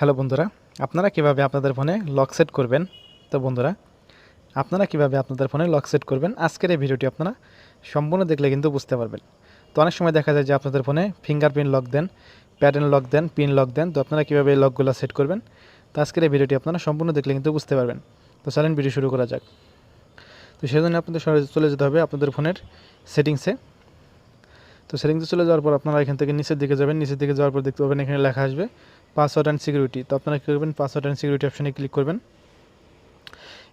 Hello বন্ধুরা, আপনারা কীভাবে আপনাদের ফোনে লক সেট করবেন? তো বন্ধুরা, আপনারা কীভাবে আপনাদের ফোনে লক সেট করবেন? আজকের এই ভিডিওটি আপনারা সম্পূর্ণ দেখলে কিন্তু বুঝতে পারবেন। তো অনেক সময় দেখা যায় যে আপনাদের ফোনে ফিঙ্গারপ্রিন্ট লক দেন, প্যাটার্ন লক দেন, পিন লক দেন, তো আপনারা কীভাবে লকগুলো সেট করবেন? তো আজকের এই ভিডিওটি আপনারা সম্পূর্ণ দেখলে কিন্তু বুঝতে পারবেন। তো চলেন ভিডিও শুরু করা যাক। তো সেজন্য আপনাদের চলে যেতে হবে আপনাদের ফোনের সেটিংসে। তো সেটিংসে চলে যাওয়ার পর আপনারা এখান থেকে নিচের দিকে যাবেন, নিচের দিকে যাওয়ার পর দেখতে পাবেন এখানে লেখা আসবে পাসওয়ার্ড অ্যান্ড সিকিউরিটি তো আপনারা কী করবেন? পাসওয়ার্ড অ্যান্ড সিকিউরিটি অপশানে ক্লিক করবেন।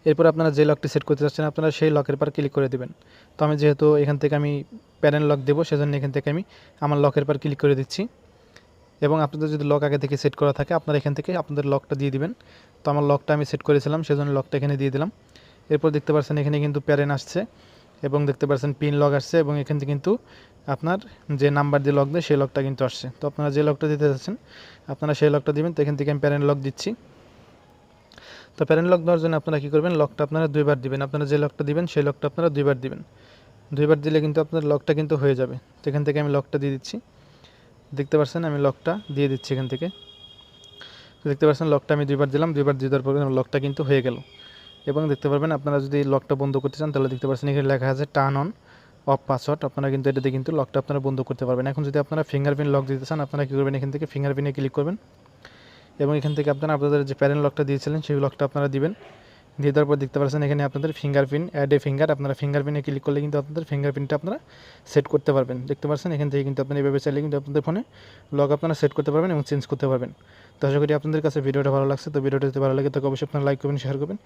এরপর আপনারা যে লকটি সেট করতে চাচ্ছেন, আপনারা সেই লকের পর ক্লিক করে দেবেন। তো আমি যেহেতু এখান থেকে আমি প্যারেন্ট লক দেবো, সেজন্য এখান থেকে আমি আমার লকের পর ক্লিক করে দিচ্ছি। এবং আপনাদের যদি লক আগে থেকে সেট করা থাকে, আপনারা এখান থেকে আপনাদের লকটা দিয়ে দিবেন। তো আমার লকটা আমি সেট করেছিলাম, সেজন্য লকটা এখানে দিয়ে দিলাম। এরপর দেখতে পাচ্ছেন এখানে কিন্তু প্যারেন্ট আসছে এবং দেখতে পাচ্ছেন পিন লক আসছে এবং এখান থেকে কিন্তু আপনার যে নাম্বার দিয়ে লক দেয় সেই লকটা কিন্তু আসছে তো আপনারা যে লকটা দিতে চাচ্ছেন আপনারা সেই লকটা দিবেন তো এখান থেকে আমি প্যারেন্ট লক দিচ্ছি তো প্যারেন্ট লক দেওয়ার জন্য আপনারা কী করবেন লকটা আপনারা দুইবার দিবেন আপনারা যে লকটা দিবেন সেই লকটা আপনারা দুইবার দিবেন দুইবার দিলে কিন্তু আপনার লকটা কিন্তু হয়ে যাবে তো এখান থেকে আমি লকটা দিয়ে দিচ্ছি দেখতে পাচ্ছেন আমি লকটা দিয়ে দিচ্ছি এখান থেকে দেখতে পাচ্ছেন লকটা আমি দুইবার দিলাম দুইবার দিয়ে দেওয়ার পরে লকটা কিন্তু হয়ে গেল এবং দেখতে পারবেন আপনারা যদি লকটা বন্ধ করতে চান তাহলে দেখতে পাচ্ছেন এখানে লেখা আছে টার্ন অন অফ পাসওয়ার্ড আপনারা কিন্তু এটাতে কিন্তু লকটা আপনারা বন্ধ করতে পারবেন। এখন যদি আপনারা ফিঙ্গারপ্রিন্ট লক দিতে চান, আপনারা কী করবেন? এখান থেকে ফিঙ্গারপ্রিন্টে ক্লিক করবেন এবং এখান থেকে আপনারা আপনাদের যে প্যারেন্ট লকটা দিয়েছিলেন, সেই লকটা আপনারা দিবেন। দিয়ে দেওয়ার পর দেখতে পাচ্ছেন, এখানে আপনাদের ফিঙ্গারপ্রিন্ট অ্যাড এ ফিঙ্গার আপনারা ফিঙ্গারপ্রিন্টে ক্লিক করলে কিন্তু আপনাদের ফিঙ্গারপ্রিন্টটা আপনারা সেট করতে পারবেন। দেখতে পাচ্ছেন, এখান থেকে কিন্তু আপনারা এভাবে চাইলে কিন্তু আপনাদের ফোনে লক আপনারা সেট করতে পারবেন এবং চেঞ্জ করতে পারবেন। তো আশা করি আপনাদের কাছে ভিডিওটা ভালো লাগছে। তো ভিডিওটা যদি ভালো লাগে তাকে অবশ্যই আপনারা লাইক করবেন শেয়ার করবেন।